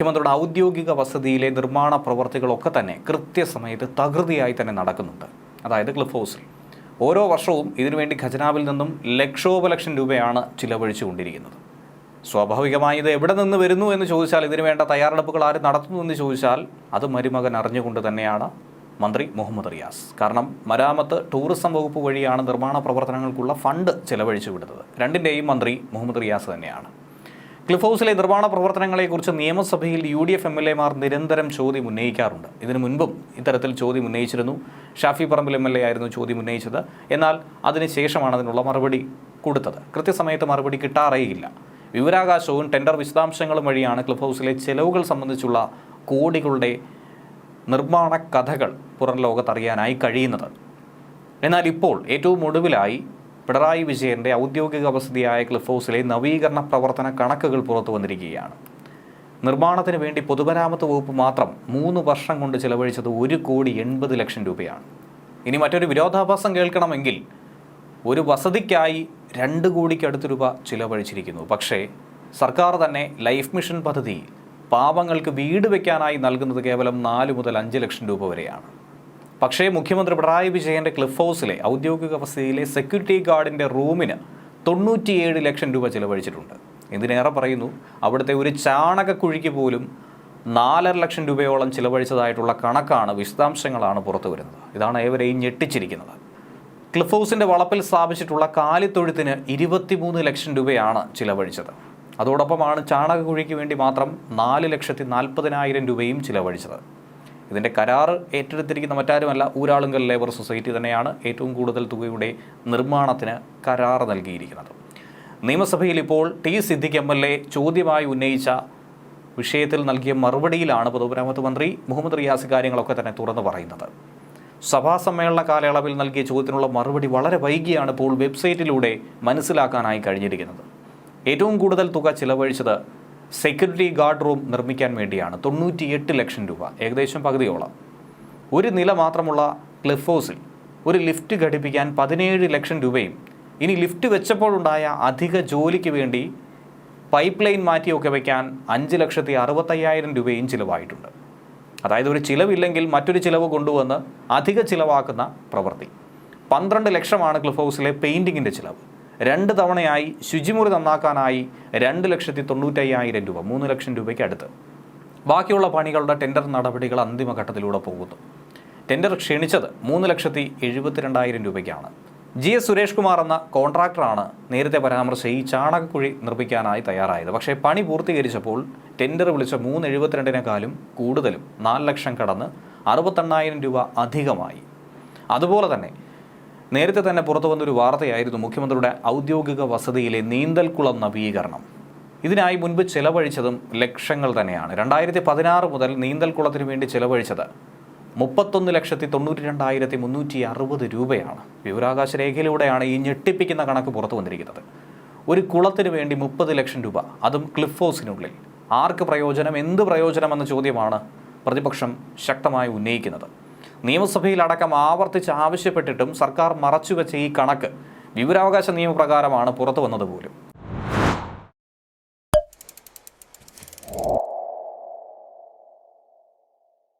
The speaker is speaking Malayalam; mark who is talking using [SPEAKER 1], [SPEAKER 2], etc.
[SPEAKER 1] മുഖ്യമന്ത്രിയുടെ ഔദ്യോഗിക വസതിയിലെ നിർമ്മാണ പ്രവർത്തികളൊക്കെ തന്നെ കൃത്യസമയത്ത് തകൃതിയായി തന്നെ നടക്കുന്നുണ്ട്. അതായത് ക്ലിഫ് ഹൗസിൽ. ഓരോ വർഷവും ഇതിനുവേണ്ടി ഖജനാവിൽ നിന്നും ലക്ഷോപലക്ഷം രൂപയാണ് ചിലവഴിച്ചുകൊണ്ടിരിക്കുന്നത്. സ്വാഭാവികമായി ഇത് എവിടെ നിന്ന് വരുന്നു എന്ന് ചോദിച്ചാൽ ഇതിനു വേണ്ട തയ്യാറെടുപ്പുകൾ ആര് നടത്തുന്നു എന്ന് ചോദിച്ചാൽ അത് മരുമകൻ അറിഞ്ഞുകൊണ്ട് തന്നെയാണ് മന്ത്രി മുഹമ്മദ് റിയാസ്. കാരണം മരാമത്ത് ടൂറിസം വകുപ്പ് വഴിയാണ് നിർമ്മാണ പ്രവർത്തനങ്ങൾക്കുള്ള ഫണ്ട് ചെലവഴിച്ചു വിടുന്നത് രണ്ടിന്റെയും മന്ത്രി മുഹമ്മദ് റിയാസ് തന്നെയാണ്. ക്ലിഫ് ഹൗസിലെ നിർമ്മാണ പ്രവർത്തനങ്ങളെക്കുറിച്ച് നിയമസഭയിൽ U D F M L എമാർ നിരന്തരം ചോദ്യം ഉന്നയിക്കാറുണ്ട്. ഇതിനു മുൻപും ഇത്തരത്തിൽ ചോദ്യം ഉന്നയിച്ചിരുന്നു. Shafi Parambil M L A ആയിരുന്നു ചോദ്യം ഉന്നയിച്ചത്. എന്നാൽ അതിനുശേഷമാണ് അതിനുള്ള മറുപടി കൊടുത്തത്. കൃത്യസമയത്ത് മറുപടി കിട്ടാറേയില്ല. വിവരാകാശവും ടെൻഡർ വിശദാംശങ്ങളും വഴിയാണ് ക്ലിഫ് ഹൗസിലെ ചെലവുകൾ സംബന്ധിച്ചുള്ള കോടികളുടെ നിർമ്മാണ കഥകൾ പുറം ലോകത്തറിയാനായി കഴിയുന്നത്. എന്നാൽ ഇപ്പോൾ ഏറ്റവും ഒടുവിലായി പിണറായി വിജയന്റെ ഔദ്യോഗിക വസതിയായ ക്ലിഫ് ഹൗസിലെ നവീകരണ പ്രവർത്തന കണക്കുകൾ പുറത്തു വന്നിരിക്കുകയാണ്. നിർമ്മാണത്തിന് വേണ്ടി പൊതുമരാമത്ത് വകുപ്പ് മാത്രം മൂന്ന് വർഷം കൊണ്ട് ചിലവഴിച്ചത് ഒരു കോടി എൺപത് ലക്ഷം രൂപയാണ്. ഇനി മറ്റൊരു വിരോധാഭാസം കേൾക്കണമെങ്കിൽ ഒരു വസതിക്കായി രണ്ട് കോടിക്കടുത്ത് രൂപ ചിലവഴിച്ചിരിക്കുന്നു. പക്ഷേ സർക്കാർ തന്നെ ലൈഫ് മിഷൻ പദ്ധതി പാവങ്ങൾക്ക് വീട് വയ്ക്കാനായി നൽകുന്നത് കേവലം നാല് മുതൽ അഞ്ച് ലക്ഷം രൂപ വരെയാണ്. പക്ഷേ മുഖ്യമന്ത്രി പിണറായി വിജയന്റെ ക്ലിഫ് ഹൗസിലെ ഔദ്യോഗിക വസതിയിലെ സെക്യൂരിറ്റി ഗാർഡിന്റെ റൂമിന് തൊണ്ണൂറ്റിയേഴ് ലക്ഷം രൂപ ചിലവഴിച്ചിട്ടുണ്ട്. എന്തിനേറെ പറയുന്നു അവിടുത്തെ ഒരു ചാണകക്കുഴിക്ക് പോലും നാലര ലക്ഷം രൂപയോളം ചിലവഴിച്ചതായിട്ടുള്ള കണക്കാണ് വിശദാംശങ്ങളാണ് പുറത്തു വരുന്നത്. ഇതാണ് ഏവരെയും ഞെട്ടിച്ചിരിക്കുന്നത്. ക്ലിഫ് ഹൗസിന്റെ വളപ്പിൽ സ്ഥാപിച്ചിട്ടുള്ള കാലിത്തൊഴുത്തിന് ഇരുപത്തിമൂന്ന് ലക്ഷം രൂപയാണ് ചിലവഴിച്ചത്. അതോടൊപ്പമാണ് ചാണകക്കുഴിക്ക് വേണ്ടി മാത്രം നാല് ലക്ഷത്തി നാൽപ്പതിനായിരം രൂപയും ചിലവഴിച്ചത്. ഇതിന്റെ കരാർ ഏറ്റെടുത്തിരിക്കുന്ന മറ്റാരുമല്ല ഊരാളുങ്കൽ ലേബർ സൊസൈറ്റി തന്നെയാണ് ഏറ്റവും കൂടുതൽ തുകയുടെ നിർമ്മാണത്തിന് കരാർ നൽകിയിരിക്കുന്നത്. നിയമസഭയിൽ ഇപ്പോൾ T Siddique M L A ചോദ്യമായി ഉന്നയിച്ച വിഷയത്തിൽ നൽകിയ മറുപടിയിലാണ് പൊതുമരാമത്ത് മന്ത്രി മുഹമ്മദ് റിയാസ് കാര്യങ്ങളൊക്കെ തന്നെ തുറന്നു പറയുന്നത്. സഭാ സമ്മേളന കാലയളവിൽ നൽകിയ ചോദ്യത്തിനുള്ള മറുപടി വളരെ വൈകിയാണ് ഇപ്പോൾ വെബ്സൈറ്റിലൂടെ മനസ്സിലാക്കാനായി കഴിഞ്ഞിരിക്കുന്നത്. ഏറ്റവും കൂടുതൽ തുക ചിലവഴിച്ചത് സെക്യൂരിറ്റി ഗാർഡ് റൂം നിർമ്മിക്കാൻ വേണ്ടിയാണ്. തൊണ്ണൂറ്റിയെട്ട് ലക്ഷം രൂപ ഏകദേശം പകുതിയോളം. ഒരു നില മാത്രമുള്ള ക്ലിഫ് ഹൗസിൽ ഒരു ലിഫ്റ്റ് ഘടിപ്പിക്കാൻ പതിനേഴ് ലക്ഷം രൂപയും ഇനി ലിഫ്റ്റ് വെച്ചപ്പോഴുണ്ടായ അധിക ജോലിക്ക് വേണ്ടി പൈപ്പ് ലൈൻ മാറ്റിയൊക്കെ വയ്ക്കാൻ അഞ്ച് ലക്ഷത്തി അറുപത്തയ്യായിരം രൂപയും ചിലവായിട്ടുണ്ട്. അതായത് ഒരു ചിലവില്ലെങ്കിൽ മറ്റൊരു ചിലവ് കൊണ്ടുവന്ന് അധിക ചിലവാക്കുന്ന പ്രവൃത്തി. പന്ത്രണ്ട് ലക്ഷമാണ് ക്ലിഫ് ഹൗസിലെ പെയിന്റിങ്ങിന്റെ ചിലവ്. രണ്ട് തവണയായി ശുചിമുറി നന്നാക്കാനായി രണ്ട് ലക്ഷത്തി തൊണ്ണൂറ്റയ്യായിരം രൂപ മൂന്ന് ലക്ഷം രൂപയ്ക്ക് അടുത്ത്. ബാക്കിയുള്ള പണികളുടെ ടെൻഡർ നടപടികൾ അന്തിമഘട്ടത്തിലൂടെ പോകുന്നു. ടെൻഡർ ക്ഷണിച്ചത് മൂന്ന് ലക്ഷത്തി എഴുപത്തിരണ്ടായിരം രൂപയ്ക്കാണ്. ജി എസ് സുരേഷ് കുമാർ എന്ന കോൺട്രാക്ടറാണ് നേരത്തെ പരാമർശിച്ച ഈ ചാണകക്കുഴി നിർമ്മിക്കാനായി തയ്യാറായത്. പക്ഷേ പണി പൂർത്തീകരിച്ചപ്പോൾ ടെൻഡർ വിളിച്ച മൂന്ന് എഴുപത്തിരണ്ടിനേക്കാളും കൂടുതലും നാല് ലക്ഷം കടന്ന് അറുപത്തെണ്ണായിരം രൂപ അധികമായി. അതുപോലെ തന്നെ നേരത്തെ തന്നെ പുറത്തു വന്നൊരു വാർത്തയായിരുന്നു മുഖ്യമന്ത്രിയുടെ ഔദ്യോഗിക വസതിയിലെ നീന്തൽക്കുളം നവീകരണം. ഇതിനായി മുൻപ് ചെലവഴിച്ചതും ലക്ഷങ്ങൾ തന്നെയാണ്. രണ്ടായിരത്തി പതിനാറ് മുതൽ നീന്തൽക്കുളത്തിന് വേണ്ടി ചെലവഴിച്ചത് മുപ്പത്തൊന്ന് ലക്ഷത്തി തൊണ്ണൂറ്റി രണ്ടായിരത്തി മുന്നൂറ്റി അറുപത് രൂപയാണ്. വിവരാകാശ രേഖയിലൂടെയാണ് ഈ ഞെട്ടിപ്പിക്കുന്ന കണക്ക് പുറത്തു വന്നിരിക്കുന്നത്. ഒരു കുളത്തിന് വേണ്ടി മുപ്പത് ലക്ഷം രൂപ. അതും ക്ലിഫ് ഹൗസിനുള്ളിൽ. ആർക്ക് പ്രയോജനം എന്ത് പ്രയോജനം എന്ന ചോദ്യമാണ് പ്രതിപക്ഷം ശക്തമായി ഉന്നയിക്കുന്നത്. നിയമസഭയിലടക്കം ആവർത്തിച്ച് ആവശ്യപ്പെട്ടിട്ടും സർക്കാർ മറച്ചുവെച്ച ഈ കണക്ക് വിവരാവകാശ നിയമപ്രകാരമാണ് പുറത്തു വന്നത് പോലും.